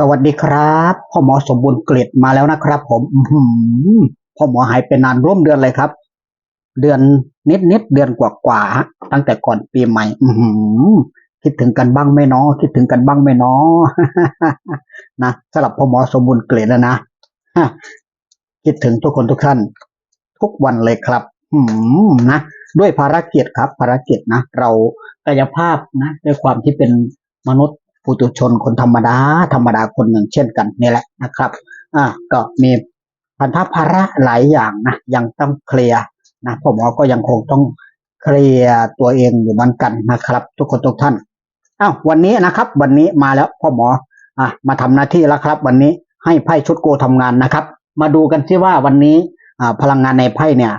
สวัสดีครับพ่อหมอสมบูรณ์เกล็ดมาแล้วนะครับ ผมอืพ่อหมอหายไปนานร่วมเดือนเลยครับ เดือนนิดนิดเดือนกว่ากว่าฮะตั้งแต่ก่อนปีใหม่ อืคิดถึงกันบ้างไหมเนาะคิดถึงกันบ้างไหมเนาะนะสำหรับพ่อหมอสมบูรณ์เกล็ดแล้วนะฮะคิดถึงทุกคนทุกท่าน ทุกวันเลยครับ อืนะด้วยภารกิจครับ ภารกิจนะเรากายภาพนะด้วยความที่เป็นมนุษย์ ปุถุชนคนธรรมดา ธรรมดาคนหนึ่งเช่นกันนี่แหละนะครับ อ่าก็มีพันธภาระหลายอย่างนะยังต้องเคลียร์นะผมก็ยังคงต้องเคลียร์ตัวเองอยู่เหมือนกันนะครับ ทุกคนทุกท่านอ้าววันนี้นะครับ วันนี้มาแล้วพ่อหมออะมาทำหน้าที่แล้วครับ วันนี้ให้ไพ่ชุดโกทำงานนะครับ มาดูกันที่ว่าวันนี้อ่าพลังงานในไพ่เนี่ย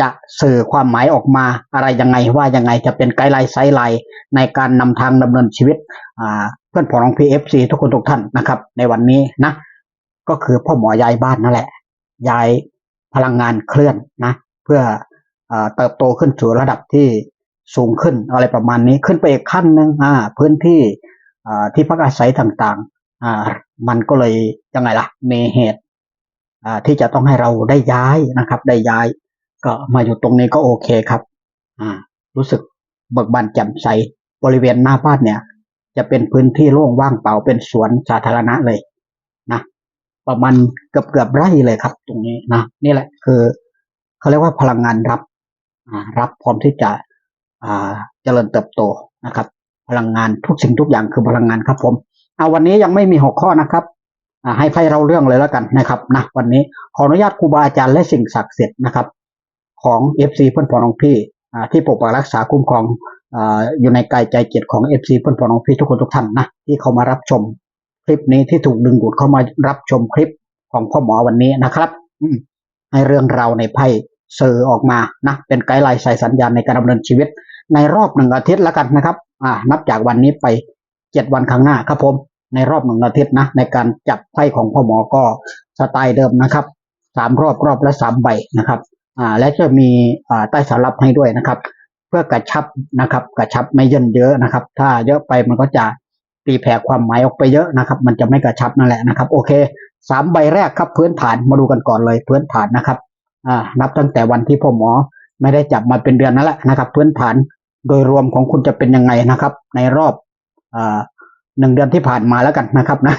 จะสื่อความหมายออกมาอะไรยังไงว่ายังไงจะเป็นไกด์ไลน์ไซด์ไลน์ในการนำทางดำเนินชีวิตเพื่อนผองพีเอฟซีทุกคนทุกท่านนะครับ ในวันนี้นะ ก็คือพ่อหมอย้ายบ้านนั่นแหละย้ายพลังงานเคลื่อนนะ เพื่ออเติบโตขึ้นสู่ระดับที่สูงขึ้นอะไรประมาณนี้ขึ้นไปอีกขั้นหนึ่งพื้นที่ที่พักอาศัยต่างๆมันก็เลยยังไงล่ะมีเหตุที่จะต้องให้เราได้ย้ายนะครับ ได้ย้าย ก็มาอยู่ตรงนี้ก็โอเคครับ อ่า รู้สึกเบิกบานแจ่มใส บริเวณหน้าบ้านเนี่ย จะเป็นพื้นที่โล่งว่างเปล่าเป็นสวนสาธารณะเลยนะประมาณเกือบเกือบไร่เลยครับ ตรงนี้นะนี่แหละคือเขาเรียกว่าพลังงานรับอ่ารับพร้อมที่จะอ่าเจริญเติบโตนะครับ พลังงานทุกสิ่งทุกอย่างคือพลังงานครับผมเอาวันนี้ยังไม่มีหัวข้อนะครับอ่าให้ไพ่เราเรื่องเลยแล้วกันนะครับนะวันนี้ขออนุญาตครูบาอาจารย์และสิ่งศักดิ์สิทธิ์นะครับ ของเอฟซีเพื่อนพ้องน้องพี่ที่ปกปักรักษาคุ้มครองอยู่ในกายใจเจิตของเอฟซีเพื่อนพ้องน้องพี่ทุกคนทุกท่านนะที่เขามารับชมคลิปนี้ที่ถูกดึงดูดเข้ามารับชมคลิปของพ่อหมอวันนี้นะครับให้เรื่องราวในไพ่สื่อออกมานะเป็นไกด์ไลน์ใส่สัญญาณในการดำเนินชีวิต ในรอบหนึ่งอาทิตย์แล้วกันนะครับ อ่า นับจากวันนี้ไปเจ็ดวันข้างหน้าครับผมในรอบหนึ่งอาทิตย์นะในการจับไพ่ของพ่อหมอก็สไตล์เดิมนะครับสามรอบรอบละสามใบนะครับ อ่าและจะมีอ่าใต้สารับให้ด้วยนะครับ เพื่อกระชับนะครับ กระชับไม่เยินเยอะนะครับ ถ้าเยอะไปมันก็จะตีแผ่ความหมายออกไปเยอะนะครับ มันจะไม่กระชับนั่นแหละนะครับ โอเคสามใบแรกครับพื้นฐานมาดูกันก่อนเลยพื้นฐานนะครับอ่านับตั้งแต่วันที่พ่อหมอไม่ได้จับมาเป็นเดือนนั่นแหละนะครับ พื้นฐานโดยรวมของคุณจะเป็นยังไงนะครับ ในรอบอ่า หนึ่งเดือนที่ผ่านมาแล้วกันนะครับนะ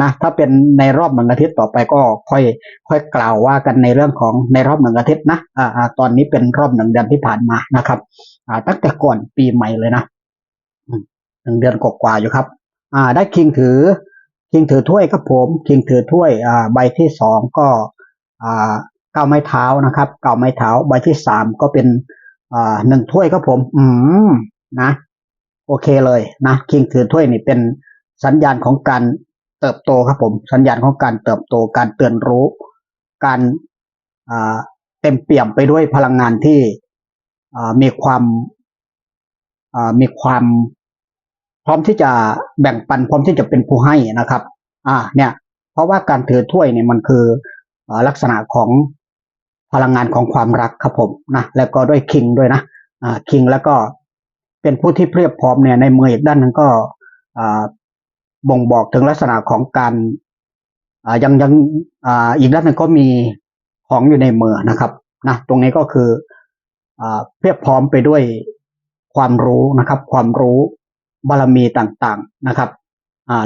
นะถ้าเป็นในรอบหนึ่งอาทิตย์ต่อไปก็ค่อย ค่อยกล่าวว่ากันในเรื่องของในรอบหนึ่งอาทิตย์นะอ่าตอนนี้เป็นรอบหนึ่งเดือนที่ผ่านมานะครับอ่าตั้งแต่ก่อนปีใหม่เลยนะหนึ่งเดือนกว่าอยู่ครับ อ่า ได้คิงถือ คิงถือถ้วยครับผมคิงถือถ้วยอ่าใบที่สองก็อ่าเก้าไม้เท้านะครับเก้าไม้เท้า ใบที่สามก็เป็นอ่าหนึ่งถ้วยครับผม อืมนะ โอเคเลยนะคิงถือถ้วยนี่เป็นสัญญาณของการเติบโตครับผม สัญญาณของการเติบโต การเตือนรู้ การอ่าเต็มเปี่ยมไปด้วยพลังงานที่อ่ามีความอ่ามีความพร้อมที่จะแบ่งปันพร้อมที่จะเป็นผู้ให้นะครับ อ่าเนี่ย เพราะว่าการถือถ้วยเนี่ยมันคืออ่าลักษณะของพลังงานของความรักครับผมนะแล้วก็ด้วยคิงด้วยนะอ่าคิงแล้วก็ เป็นผู้ที่เพียบพร้อมเนี่ยในมืออีกด้านหนึงก็บ่งบอกถึงลักษณะของการยังยังออีกด้านหนึ่งก็มีของอยู่ในมือนะครับนะตรงนี้ก็คืออเพียบพร้อมไปด้วยความรู้นะครับ ความรู้บารมีต่างๆนะครับ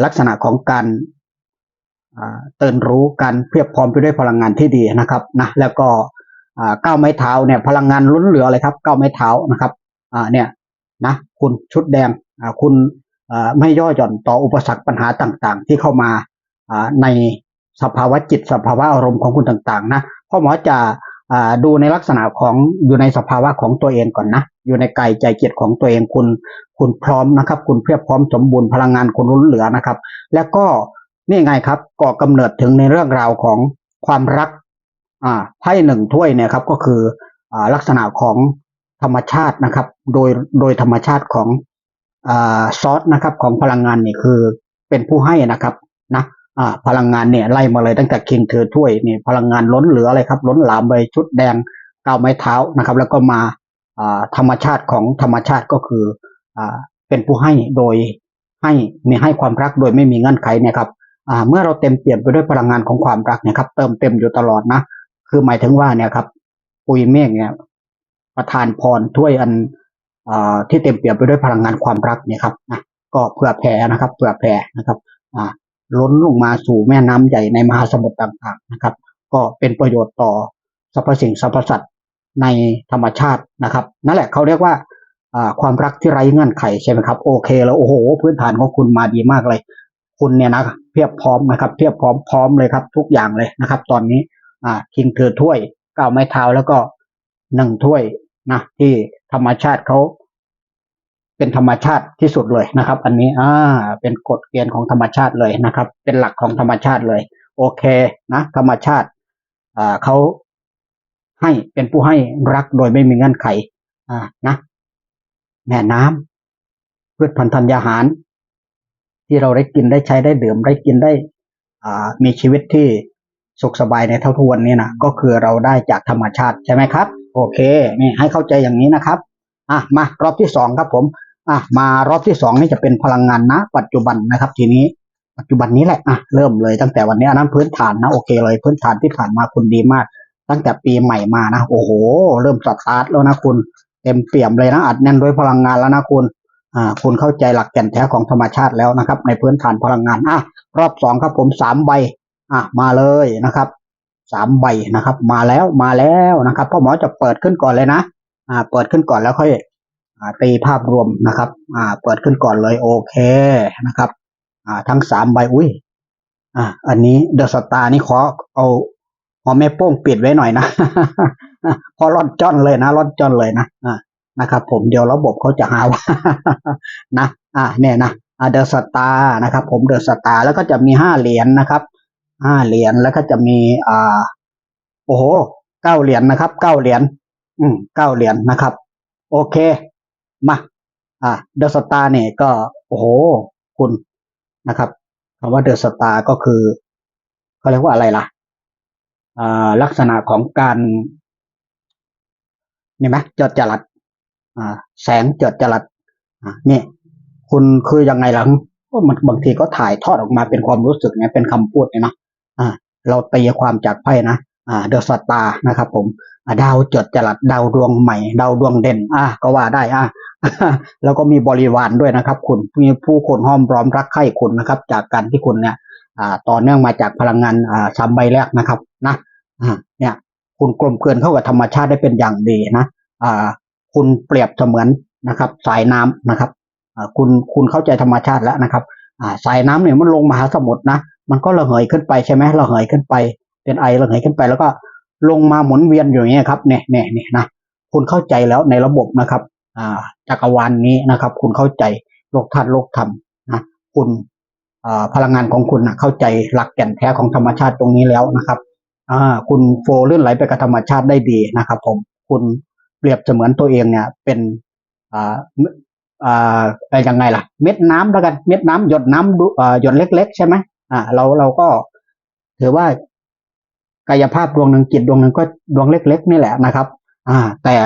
ลักษณะของการเตือนรู้การเพียบพร้อมไปด้วยพลังงานที่ดีนะครับนะแล้วก็ก้าวไม้เท้าเนี่ยพลังงานล้นเหลือเลยครับก้าวไม้เท้านะครับอ่าเนี่ย นะคุณชุดแดงคุณไม่ย่อหย่อนต่ออุปสรรคปัญหาต่างๆ ที่เข้ามาในสภาวะจิตสภาวะอารมณ์ของคุณต่างๆนะพ่อหมอจะดูในลักษณะของอยู่ในสภาวะของตัวเองก่อนนะอยู่ในกายใจจิตของตัวเองคุณคุณพร้อมนะครับ คุณเพียบพร้อมสมบูรณ์พลังงานคุณล้นเหลือนะครับ แล้วก็นี่ไงครับก่อกำเนิดถึงในเรื่องราวของความรักอ่าไพ่หนึ่งถ้วยเนี่ยครับก็คืออลักษณะของ ธรรมชาตินะครับ โดยโดยธรรมชาติของอซอสนะครับของพลังงานนี่คือเป็นผู้ให้นะครับนะพลังงานเนี่ยไล่มาเลยตั้งแต่คิงถือถ้วยนี่พลังงานล้นเหลือเลยครับ ล้นหลามไปชุดแดงก้าวไม้เท้านะครับ แล้วก็มาธรรมชาติของธรรมชาติก็คืออเป็นผู้ให้โดยให้มีให้ความรักโดยไม่มีเงื่อนไขเนี่ยครับเมื่อเราเต็มเปี่ยมไปด้วยพลังงานของความรักเนี่ยครับเติมเต็มอยู่ตลอดนะ คือหมายถึงว่าเนี่ยครับปุยเมฆเนี่ย ประทานพรถ้วยอันอที่เต็มเปี่ยมไปด้วยพลังงานความรักเนี่ยครับนะก็เผื่อแผ่นะครับเผื่อแผ่นะครับล้นลงมาสู่แม่น้ำใหญ่ในมหาสมุทรต่างๆนะครับ ก็เป็นประโยชน์ต่อสรรพสิ่งสรรพสัตว์ในธรรมชาตินะครับ นั่นแหละเขาเรียกว่าความรักที่ไร้เงื่อนไขใช่ไหมครับโอเคแล้วโอ้โห พื้นฐานของคุณมาดีมากเลย คุณเนี่ยนะเพียบพร้อมนะครับเพียบพร้อมพร้อมเลยครับ ทุกอย่างเลยนะครับ ตอนนี้อ่าคิงถือถ้วยเก้าไม้เท้าแล้วก็หนึ่งถ้วย นะที่ธรรมชาติเขาเป็นธรรมชาติที่สุดเลยนะครับ อันนี้อ่าเป็นกฎเกณฑ์ของธรรมชาติเลยนะครับ เป็นหลักของธรรมชาติเลย โอเคนะ ธรรมชาติอ่าเขาให้เป็นผู้ให้รักโดยไม่มีเงื่อนไขอ่านะแม่น้ำพืชพันธุ์ธัญญาหาร ที่เราได้กินได้ใช้ได้ดื่มได้กินได้อ่ามีชีวิตที่สุขสบายในเท่าทุกวันนี้นะก็คือเราได้จากธรรมชาติใช่ไหมครับ โอเคนี่ให้เข้าใจอย่างนี้นะครับอะมารอบที่สองครับผมอะมารอบที่สองนี่จะเป็นพลังงานนะ ปัจจุบันนะครับ ทีนี้ปัจจุบันนี้แหละอะเริ่มเลยตั้งแต่วันนี้อันนั้นพื้นฐานนะโอเคเลยพื้นฐานที่ผ่านมาคุณดีมาก ตั้งแต่ปีใหม่มานะโอ้โห เริ่มสตาร์ทแล้วนะคุณเต็มเปี่ยมเลยนะอัดแน่นด้วยพลังงานแล้วนะคุณอ่าคุณเข้าใจหลักแก่นแท้ของธรรมชาติแล้วนะครับ ในพื้นฐานพลังงานอะรอบสองครับผมสามใบอะมาเลยนะครับ สามใบนะครับ มาแล้วมาแล้วนะครับพ่อหมอจะเปิดขึ้นก่อนเลยนะอ่า เปิดขึ้นก่อนแล้วค่อยอ่าตีภาพรวมนะครับ อ่า เปิดขึ้นก่อนเลยโอเคนะครับ อ่า ทั้งสามใบอุ้ยอ่า อันนี้เดอะสตาร์นี่ขอเอาหอแม่โป้งปิดไว้หน่อยนะพอรอนจ้อนเลยนะรอนจ้อนเลยนะอ่านะครับผมเดี๋ยวระบบเขาจะหาว่านะ อ่าเนี่ยนะอ่าเดอะสตาร์นะครับ ผมเดอะสตาร์แล้วก็จะมีห้าเหรียญนะครับ ห้าเหรียญแล้วก็จะมีอ่า โอ้โหเก้าเหรียญนะครับเก้าเหรียญอืมเก้าเหรียญนะครับ โอเค มา อ่าเดอะสตาร์เนี่ยก็ โอ้โห คุณนะครับคำว่าเดอะสตาร์ก็คือเขาเรียกว่าอะไรล่ะอ่าลักษณะของการนี่ไหมจดจรัสอ่า แสงจดจรัสอ่าเนี่ยคุณคือยังไงล่ะมันบางทีก็ถ่ายทอดออกมาเป็นความรู้สึกเนี่ยเป็นคำพูดเนี่ยนะ เราตีความจากไพ่นะอ่าเดอะสตาร์นะครับ ผมดาวจดจรัสดาวดวงใหม่ ดาวดวงเด่น อ่าก็ว่าได้อ่าแล้วก็มีบริวารด้วยนะครับ คุณมีผู้คนห้อมร้อมรักใคร่คุณนะครับ จากการที่คุณเนี่ยต่อเนื่องมาจากพลังงานอ่าสามใบแรกนะครับนะเนี่ยคุณกลมเกลื่อนเข้ากับธรรมชาติได้เป็นอย่างดีนะคุณเปรียบเสมือนนะครับ สายน้ำนะครับคุณคุณเข้าใจธรรมชาติแล้วนะครับสายน้ำเนี่ยมันลงมหาสมุทรนะ มันก็ระเหยขึ้นไปใช่ไหมระเหยขึ้นไป เป็นไอระเหยขึ้นไปแล้วก็ลงมาหมุนเวียนอยู่อย่างเงี้ยครับเนี่ยเนี่ยเนี่ยนะคุณเข้าใจแล้วในระบบนะครับอ่าจักรวาลนนี้นะครับ คุณเข้าใจโลกธาตุโลกธรรมนะคุณอ่าพลังงานของคุณนะเข้าใจหลักแก่นแท้ของธรรมชาติตรงนี้แล้วนะครับอ่าคุณโฟลื่นไหลไปกับธรรมชาติได้ดีนะครับ ผมคุณเปรียบเสมือนตัวเองเนี่ยเป็นอ่าอ่าอะไรยังไงล่ะ เม็ดน้ำแล้วกันเม็ดน้ำหยดน้ำดูอ่าหยดเล็ก ๆ ใช่ไหมอ่าเราเราก็ถือว่ากายภาพดวงหนึ่งจิตดวงหนึ่งก็ดวงเล็ก ๆ นี่แหละนะครับ อ่า แต่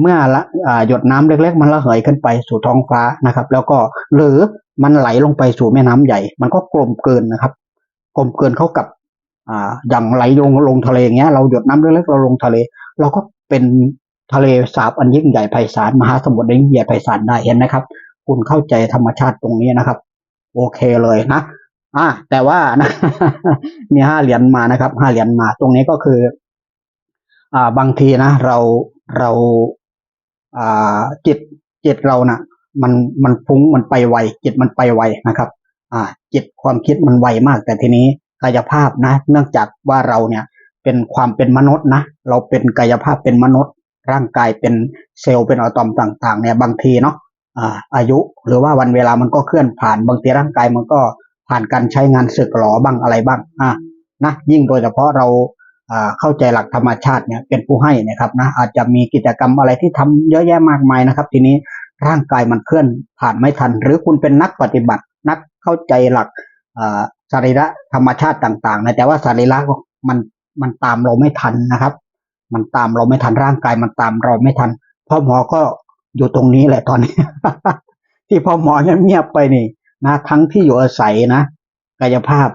เมื่อละอ่าหยดน้ำเล็ก ๆ มันระเหยขึ้นไปสู่ท้องฟ้านะครับ แล้วก็หรือมันไหลลงไปสู่แม่น้ำใหญ่ มันก็กลมเกินนะครับ กลมเกินเข้ากับ อ่า อย่างไหลลงลงทะเลเงี้ย เราหยดน้ำเล็กๆเราลงทะเล เราก็เป็นทะเลสาบอันยิ่งใหญ่ไพศาลมหาสมุทรอันยิ่งใหญ่ไพศาลได้เห็นไหมครับ คุณเข้าใจธรรมชาติตรงนี้นะครับ โอเคเลยนะ อ่าแต่ว่านะมีห้าเหรียญมานะครับห้าเหรียญมา ตรงนี้ก็คือ อ่าบางทีนะเราเรา อ่าจิตจิตเรานะ่ะ มันมันฟุ้งมันไปไวจิตมันไปไวนะครับ อ่า จิตความคิดมันไวมาก แต่ทีนี้กายภาพนะ เนื่องจากว่าเราเนี่ย เป็นความเป็นมนุษย์นะเราเป็นกายภาพเป็นมนุษย์ ร่างกายเป็นเซลล์เป็นอะตอมต่าง ๆ เนี่ย บางทีเนาะอ่าอายุหรือว่าวันเวลามันก็เคลื่อนผ่าน บางทีร่างกายมันก็ ผ่านการใช้งานสึกหรอบ้างอะไรบ้างอ่านะยิ่งโดยเฉพาะเราเข้าใจหลักธรรมชาติเนี่ยเป็นผู้ให้นะครับนะอาจจะมีกิจกรรมอะไรที่ทำเยอะแยะมากมายนะครับ ทีนี้ร่างกายมันเคลื่อนผ่านไม่ทัน หรือคุณเป็นนักปฏิบัติ นักเข้าใจหลักอ่าสรีระธรรมชาติต่างๆนะแต่ว่าสรีระมันมันตามเราไม่ทันนะครับ มันตามเราไม่ทันร่างกายมันตามเราไม่ทันพ่อหมอก็อยู่ตรงนี้แหละตอนนี้ ที่พ่อหมอเงียบๆไปนี่ นะทั้งที่อยู่อาศัยนะกายภาพ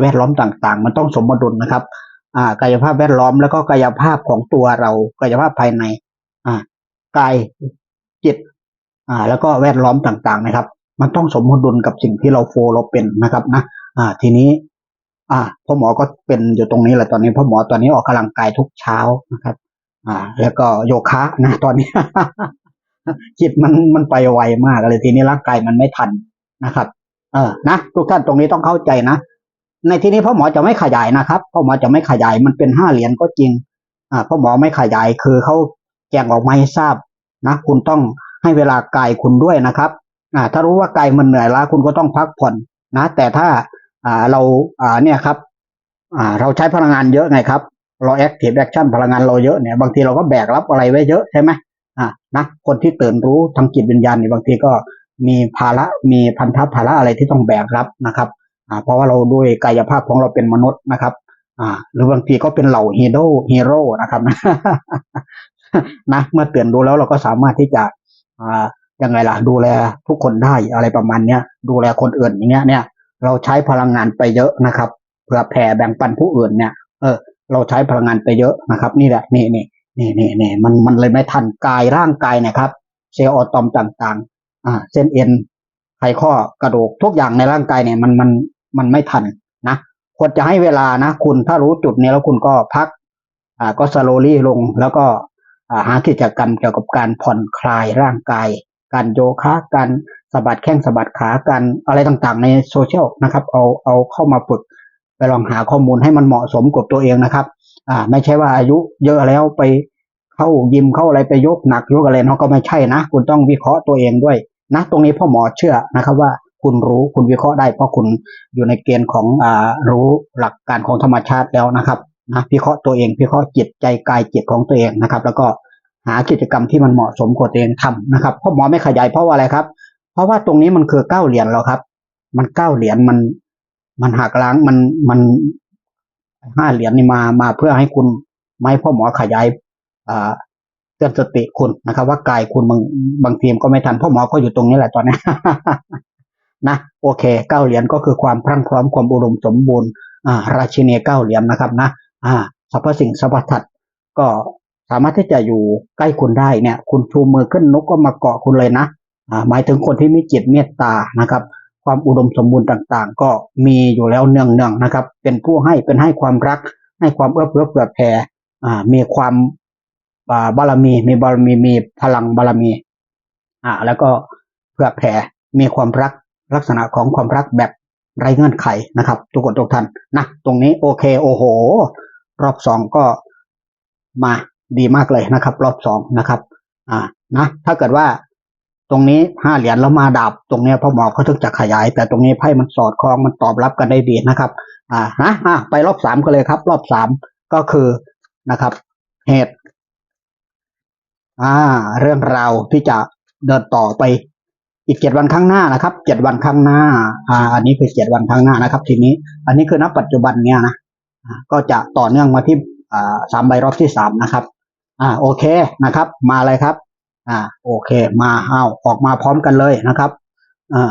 แวดล้อมต่างๆ มันต้องสมดุลนะครับกายภาพแวดล้อมแล้วก็กายภาพของตัวเรากายภาพภายในกายจิตแล้วก็แวดล้อมต่างๆนะครับ มันต้องสมดุลกับสิ่งที่เราโฟเราเป็นนะครับนะทีนี้พ่อหมอก็เป็นอยู่ตรงนี้แหละตอนนี้พ่อหมอตอนนี้ออกกำลังกายทุกเช้านะครับ อ่า แล้วก็โยคะนะตอนนี้จิตมันมันไปไวมากเลยทีนี้ร่างกายมันไม่ทัน นะครับ เออนะทุกท่านตรงนี้ต้องเข้าใจนะในที่นี้พ่อหมอจะไม่ขยายนะครับพ่อหมอจะไม่ขยายมันเป็นห้าเหรียญก็จริง อ่าพ่อหมอไม่ขยายคือเขาแจ้งออกมาให้ทราบนะคุณต้องให้เวลากายคุณด้วยนะครับอ่าถ้ารู้ว่ากายมันเหนื่อยล้าคุณก็ต้องพักผ่อนนะ แต่ถ้าอ่าเราอ่าเนี่ยครับอ่าเราใช้พลังงานเยอะไงครับเราแอคทีฟแอคชั่นพลังงานเราเยอะเนี่ยบางทีเราก็แบกรับอะไรไว้เยอะใช่ไหมอ่านะคนที่ตื่นรู้ทางจิตวิญญาณเนี่ยบางทีก็ มีภาระมีพันธภาระอะไรที่ต้องแบกรับนะครับเพราะว่าเราด้วยกายภาพของเราเป็นมนุษย์นะครับหรือบางทีก็เป็นเหล่าฮีโร่ฮีโร่นะครับนะเมื่อเตื่นรู้แล้วเราก็สามารถที่จะยังไงล่ะดูแลทุกคนได้อะไรประมาณเนี้ยดูแลคนอื่นอย่างเงี้ยเนี่ยเราใช้พลังงานไปเยอะนะครับเพื่อแผ่แบ่งปันผู้อื่นเนี่ยเออเราใช้พลังงานไปเยอะนะครับ นี่แหละนี่นี่นี่นี่นี่มันมันเลยไม่ทันกายร่างกายนะครับ เซลล์อะตอมต่างๆ อ่า เส้นเอ็นไขข้อกระดูกทุกอย่างในร่างกายเนี่ยมันมันมันไม่ทันนะควรจะให้เวลานะคุณถ้ารู้จุดนี้แล้วคุณก็พัก อ่าก็สโลลี่ลงแล้วก็อ่าหากิจกรรมเกี่ยวกับการผ่อนคลายร่างกาย การโยคะการสะบัดแข้งสะบัดขาการอะไรต่างๆ ในโซเชียลนะครับ เอาเอาเข้ามาฝึกไปลองหาข้อมูลให้มันเหมาะสมกับตัวเองนะครับ อ่า ไม่ใช่ว่าอายุเยอะแล้วไป เข้ายิมเข้าอะไรไปยกหนักยกอะไรเนาะก็ไม่ใช่นะ คุณต้องวิเคราะห์ตัวเองด้วยนะ ตรงนี้พ่อหมอเชื่อนะครับว่าคุณรู้คุณวิเคราะห์ได้เพราะคุณอยู่ในเกณฑ์ของอ่ารู้หลักการของธรรมชาติแล้วนะครับนะวิเคราะห์ตัวเองวิเคราะห์จิตใจกายจิตของตัวเองนะครับ แล้วก็หากิจกรรมที่มันเหมาะสมกับตัวเองทำนะครับพ่อหมอไม่ขยายเพราะว่าอะไรครับ เพราะว่าตรงนี้มันคือเก้าเหรียญแล้วครับ มันเก้าเหรียญมันมันหักล้างมันมันห้าเหรียญนี่มามาเพื่อให้คุณไม่พ่อหมอขยาย เตือนสติคุณนะครับ ว่ากายคุณบางบางทีมก็ไม่ทันพ่อหมอก็อยู่ตรงนี้แหละตอนนี้นะโอเคเก้าเหรียญก็คือความพรั่งพร้อมความอุดมสมบูรณ์อ่าราชินีเก้าเหรียญนะครับนะอ่าสรรพสิ่งสรรพสัตว์ก็สามารถที่จะอยู่ใกล้คุณได้เนี่ย คุณชูมือขึ้นนกก็มาเกาะคุณเลยนะอ่าหมายถึงคนที่มีจิตเมตตานะครับ ความอุดมสมบูรณ์ต่างๆ ก็มีอยู่แล้วเนืองๆนะครับ เป็นผู้ให้เป็นให้ความรัก ให้ความเอื้อเฟื้อเผื่อแผ่อ่ามีความ บารมี มีบารมีมีพลังบารมี อ่า แล้วก็เผื่อแผ่มีความรักลักษณะของความรักแบบไร้เงื่อนไขนะครับ ทุกคนทุกท่านนะตรงนี้โอเคโอ้โห รอบสองก็มาดีมากเลยนะครับ รอบสองนะครับ อ่านะถ้าเกิดว่าตรงนี้ห้าเหรียญแล้วมาดับตรงเนี้ยพ่อหมอเขาถึงจะขยาย แต่ตรงนี้ไพ่มันสอดคล้องมันตอบรับกันได้ดีนะครับ อ่านะอ่าไปรอบสามกันเลยครับ รอบสามก็คือนะครับ เหตุ อ่า เรื่องราวที่จะเดินต่อไป อีกเจ็ดวันข้างหน้านะครับเจ็ดวันข้างหน้า อ่า อันนี้คือเจ็ดวันข้างหน้านะครับ ทีนี้ อันนี้คือณปัจจุบันเนี่ยนะก็จะต่อเนื่องมาที่อ่าสามใบรอบที่สามนะครับ อ่า โอเคนะครับ มาเลยครับ อ่า โอเค มาเอาออกมาพร้อมกันเลยนะครับอ่า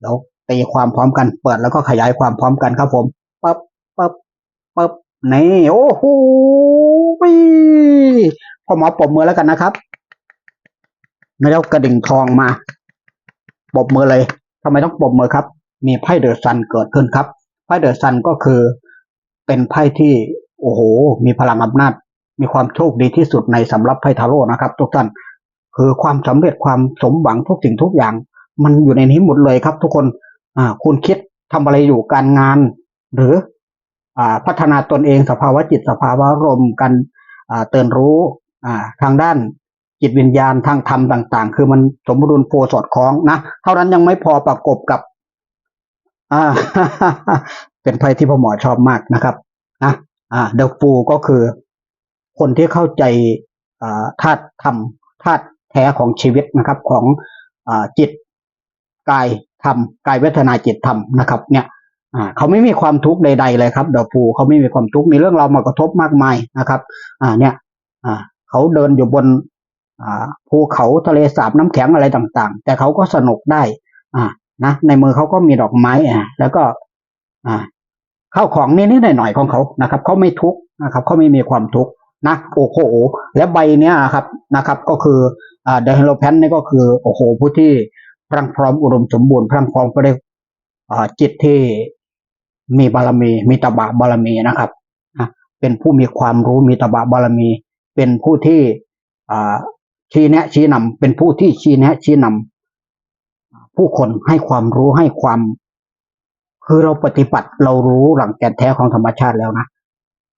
เดี๋ยวตีความพร้อมกันเปิดแล้วก็ขยายความพร้อมกันครับผมปั๊บปั๊บปั๊บนี่โอ้โห พอหมอปมมือแล้วกันนะครับแล้วกระดิ่งทองมาปมมือเลยทำไมต้องปมมือครับ มีไพ่เดอะซันเกิดขึ้นครับ ไพ่เดอะซันก็คือเป็นไพ่ที่โอ้โห มีพลังอำนาจ มีความโชคดีที่สุดในสำหรับไพ่ทาโร่นะครับ ทุกท่านคือความสำเร็จความสมหวังทุกสิ่งทุกอย่าง มันอยู่ในนี้หมดเลยครับ ทุกคนอ่าคุณคิดทำอะไรอยู่การงาน หรืออ่าพัฒนาตนเองสภาวะจิตสภาวะรมกันอ่าเตือนรู้ อ่าทางด้านจิตวิญญาณทางธรรมต่าง ๆ คือมันสมดุลโพสอดคล้องนะเท่านั้นยังไม่พอประกบกับ อ่า เป็นไพ่ที่พ่อหมอชอบมากนะครับนะอ่าเดอะฟูก็คือ คนที่เข้าใจอ่าธาตุธรรมธาตุแท้ของชีวิตนะครับ ของอ่าจิตกายธรรมกายเวทนาจิตธรรมนะครับ เนี่ยอ่าเขาไม่มีความทุกข์ใด ๆ เลยครับเดอะฟูเขาไม่มีความทุกข์มีเรื่องราวมากระทบมากมายนะครับ อ่าเนี่ยอ่า เขาเดินอยู่บนภูเขาทะเลสาบน้ำแข็งอะไรต่างๆ แต่เขาก็สนุกได้ อ่านะในมือเขาก็มีดอกไม้อะแล้วก็ อ่าข้าวของนิดๆหน่อยๆของเขานะครับเขาไม่ทุกข์นะครับเขาไม่มีความทุกข์นะโอ้โหและใบเนี้ยครับนะครับ ก็คืออ่าเดฮโลแพนนี่ก็คือโอ้โหผู้ที่พรั่งพร้อมอุดมสมบูรณ์พรั่งพร้อมไปด้อ่าจิตที่มีบารมี มีตบะบารมีนะครับเป็นผู้มีความรู้มีตบะบารมี เป็นผู้ที่ชี้แนะชี้นำเป็นผู้ที่ชี้แนะชี้นำผู้คนให้ความรู้ให้ความ คือเราปฏิบัติเรารู้หลังแก่นแท้ของธรรมชาติแล้วนะ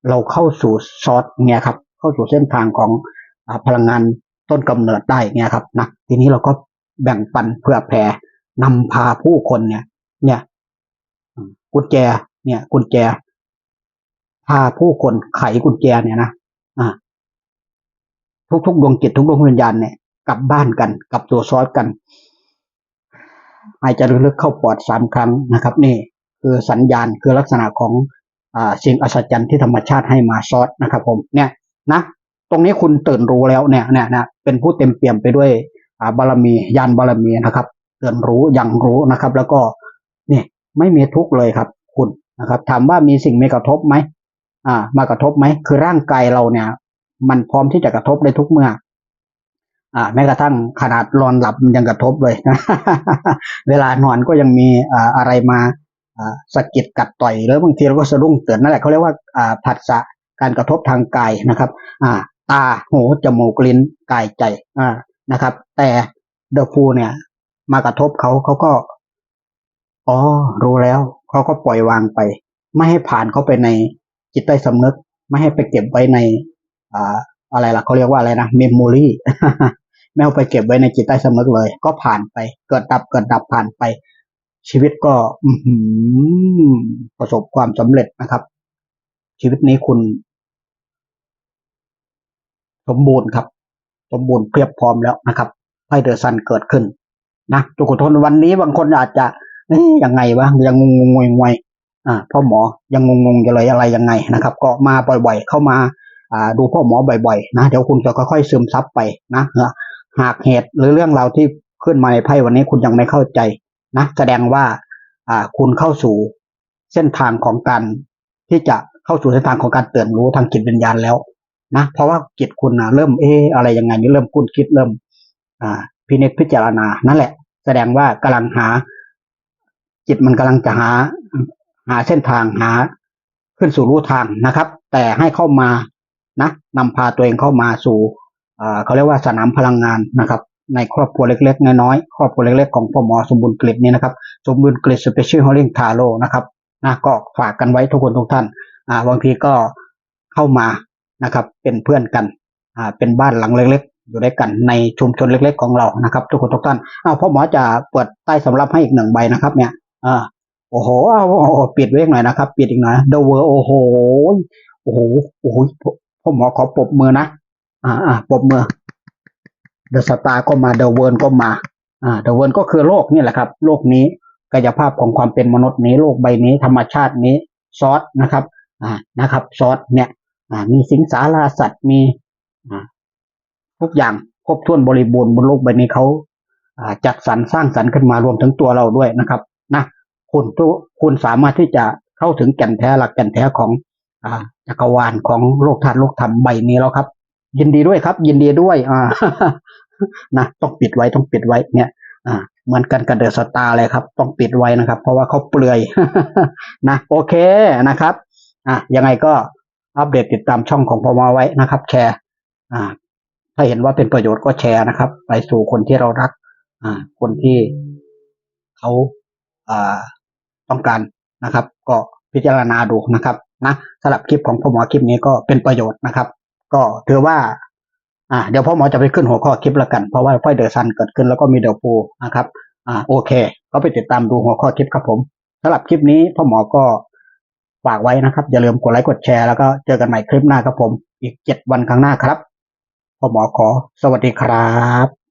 เราเข้าสู่ซอสเนี่ยครับ เข้าสู่เส้นทางของอพลังงานต้นกำเนิดได้เนี่ยครับนะทีนี้เราก็แบ่งปันเพื่อแผ่นำพาผู้คนเนี่ย เนี่ยกุญแจ เนี่ยกุญแจพาผู้คนไขกุญแจเนี่ยนะ ทุกๆดวงจิตทุกดวงวิญญาณเนี่ยกลับบ้านกันกลับตัวซอสกันหายใจลึกๆเข้าปอดสามครั้งนะครับ นี่คือสัญญาณคือลักษณะของอสิ่งอัศจรรย์ที่ธรรมชาติให้มาซอสนะครับ ผมเนี่ยนะตรงนี้คุณตื่นรู้แล้วเนี่ยเนี่ยเนี่ยเป็นผู้เต็มเปี่ยมไปด้วยบารมียานบารมีนะครับตื่นรู้ยังรู้นะครับ แล้วก็เนี่ยไม่มีทุกข์เลยครับ คุณนะครับ ถามว่ามีสิ่งม่กระทบไหมอ่ามากระทบไหมคือร่างกายเราเนี่ย มันพร้อมที่จะกระทบได้ทุกเมื่ออ่าแม้กระทั่งขนาดนอนหลับมันยังกระทบเลยเวลานอนก็ยังมีอ่าอะไรมาอ่าสะกิดกัดต่อยหรือบางทีเราก็สะดุ้งตื่นนั่นแหละเขาเรียกว่าอ่าผัสสะการกระทบทางกายนะครับ อ่า ตาหูจมูกลิ้นกายใจอ่านะครับ แต่เดอะฟูเนี่ย มากระทบเขาเขาก็อ๋อรู้แล้วเขาก็ปล่อยวางไป ไม่ให้ผ่านเข้าไปในจิตใต้สำนึก ไม่ให้ไปเก็บไว้ใน อ่าอะไรล่ะเขาเรียกว่าอะไรนะเมมโมรีไม่เอาไปเก็บไว้ในจิตใต้สำนึกเลย ก็ผ่านไป เกิดดับเกิดดับผ่านไป ชีวิตก็ประสบความสำเร็จนะครับ ชีวิตนี้คุณ สมบูรณ์ครับ สมบูรณ์เพียบพร้อมแล้วนะครับให้เดอะซันเกิดขึ้นนะทุกคนวันนี้บางคนอาจจะยังไงวะยังงงงงงวยอ่าพ่อหมอยังงงงๆจะเลยอะไรยังไงนะครับ ก็มาบ่อยๆเข้ามา ดูพ่อหมอบ่อยๆนะเดี๋ยวคุณจะค่อยๆซึมซับไปนะหากเหตุหรือเรื่องราวที่ขึ้นมาในไพ่วันนี้คุณยังไม่เข้าใจนะแสดงว่าอ่าคุณเข้าสู่เส้นทางของการที่จะเข้าสู่เส้นทางของการเตื่นรู้ทางจิตวิญญาณแล้วนะเพราะว่าจิตคุณนะเริ่มเอออะไรยังไงนี่เริ่มคุ้นคิดเริ่ม อ่า พินิจพิจารณานั่นแหละ แสดงว่ากำลังหา จิตมันกำลังจะหา หาเส้นทางหา ขึ้นสู่รู้ทางนะครับ แต่ให้เข้ามา นะนำพาตัวเองเข้ามาสู่เขาเรียกว่าสนามพลังงานนะครับ ในครอบครัวเล็กๆ น้อยๆครอบครัวเล็กๆของพ่อหมอสมบูรณ์กฤษนี่นะครับ สมบูรณ์กฤษสเปเชียลฮอลลิ่งทาโร่นะครับนะก็ฝากกันไว้ทุกคนทุกท่านอ่าบางทีก็เข้ามานะครับ เป็นเพื่อนกันอ่าเป็นบ้านหลังเล็กๆ อยู่ด้วยกันในชุมชนเล็ก ๆ ของเรานะครับ ทุกคนทุกท่านอ้าวพ่อหมอจะเปิดใต้สำรับให้อีกหนึ่งใบนะครับเนี่ยอ่าโอ้โหเอาเอาเปิดไว้อีกหน่อยนะครับ ปิดอีกหน่อย The World โอ้โหโอ้โหโอ้โห พ่อหมอขอปบมือนะ อ่าอ่าปบมือ The Star ก็มา The World ก็มา อ่า The World ก็คือโลกนี่แหละครับ โลกนี้กายภาพของความเป็นมนุษย์นี้โลกใบนี้ ธรรมชาตินี้ซอสนะครับ อ่านะครับซอสเนี่ย อ่า มีสิงสาราสัตว์มีอ่าทุกอย่างครบถ้วนบริบูรณ์บนโลกใบนี้เขาอ่าจัดสรรสร้างสรรค์ขึ้นมารวมถึงตัวเราด้วยนะครับนะคุณทุคุณสามารถที่จะเข้าถึงแก่นแท้หลักแก่นแท้ของ จักรวาลของโลกธาตุโลกธรรมใบนี้แล้วครับ ยินดีด้วยครับ ยินดีด้วย อ่านะต้องปิดไว้ต้องปิดไว้เนี่ย อ่าเหมือนกันกับเดอะสตาร์เลยครับ ต้องปิดไว้นะครับ เพราะว่าเขาเปลือยนะโอเคนะครับ อะยังไงก็อัปเดตติดตามช่องของพมาไว้นะครับ แชร์ อ่า ถ้าเห็นว่าเป็นประโยชน์ก็แชร์นะครับ ไปสู่คนที่เรารัก อ่า คนที่เขาอ่าต้องการนะครับ ก็พิจารณาดูนะครับ นะสำหรับคลิปของพ่อหมอคลิปนี้ก็เป็นประโยชน์นะครับ ก็ถือว่า อ่า เดี๋ยวพ่อหมอจะไปขึ้นหัวข้อคลิปล้วกัน เพราะว่าไฟเดอร์ซันเกิดขึ้นแล้วก็มีเดอฟูนะครับ อ่า โอเค ก็ไปติดตามดูหัวข้อคลิปครับผมสำหรับคลิปนี้พ่อหมอก็ฝากไว้นะครับ อย่าลืมกดไลค์กดแชร์แล้วก็เจอกันใหม่คลิปหน้าครับผม อีกเจ็ดวันข้างหน้าครับพ่อหมอขอสวัสดีครับ